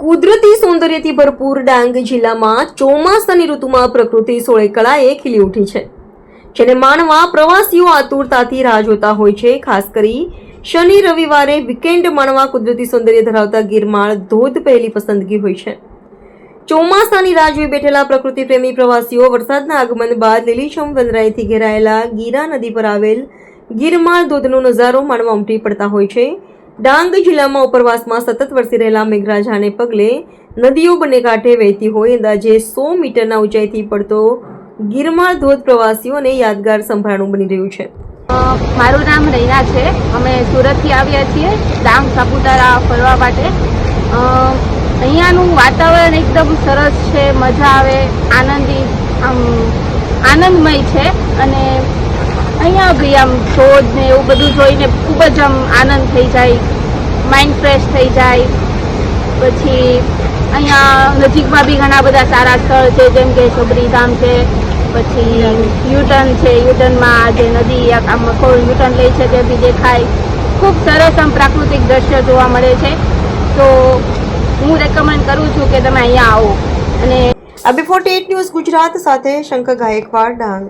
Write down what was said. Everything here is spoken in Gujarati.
કુદરતી સૌંદર્યથી ભરપૂર ડાંગ જિલ્લામાં ચોમાસાની ઋતુમાં પ્રકૃતિ સોળે કળાએ ખીલી ઉઠી છે, જેને માણવા પ્રવાસીઓ આતુરતાથી રાહ જોતા હોય છે. ખાસ કરી શનિ, રવિવારે વીકેન્ડ માણવા કુદરતી સૌંદર્ય ધરાવતા ગિરમાળ ધોધ પહેલી પસંદગી હોય છે. ચોમાસાની રાહ જોઈ બેઠેલા પ્રકૃતિ પ્રેમી પ્રવાસીઓ વરસાદના આગમન બાદ લીલીછમ વનરાઈથી ઘેરાયેલા ગીરા નદી પર આવેલ ગિરમાળ ધોધનો નજારો માણવા ઉમટી પડતા હોય છે. ડાંગ જિલ્લામાં ઉપરવાસમાં સતત વરસી રહેલા મેઘરાજાને પગલે નદીઓ બંને કાંઠે વહેતી હોય અંદાજે સો મીટરના ઊંચાઈથી પડતો ગીરમાં ધોધ પ્રવાસીઓને યાદગાર સંભાળણું બની રહ્યું છે. મારું નામ રૈના છે. અમે સુરતથી આવ્યા છીએ ડાંગ સાપુતારા ફરવા માટે. અહીંયાનું વાતાવરણ એકદમ સરસ છે, મજા આવે, આનંદી, આમ, આનંદમય છે અને અહીંયા બી આમ ધોધ ને એવું બધું જોઈને ખૂબ જ આમ આનંદ થઈ જાય માઇન્ડ ફ્રેશ થઈ જાય. પછી અહીંયા નજીકમાં બી ઘણા બધા સારા સ્થળ છે, જેમ કે સબરીધામ છે, પછી યુટર્ન છે, યુટર્નમાં જે નદી આમ કોઈ યુટર્ન લે છે તે બી દેખાય. ખૂબ સરસ આમ પ્રાકૃતિક દ્રશ્ય જોવા મળે છે. તો હું રેકમેન્ડ કરું છું કે તમે અહીંયા આવો. અને આ બી ફોર્ટી ન્યૂઝ ગુજરાત સાથે શંકર ગાયકવાડ ડાંગ.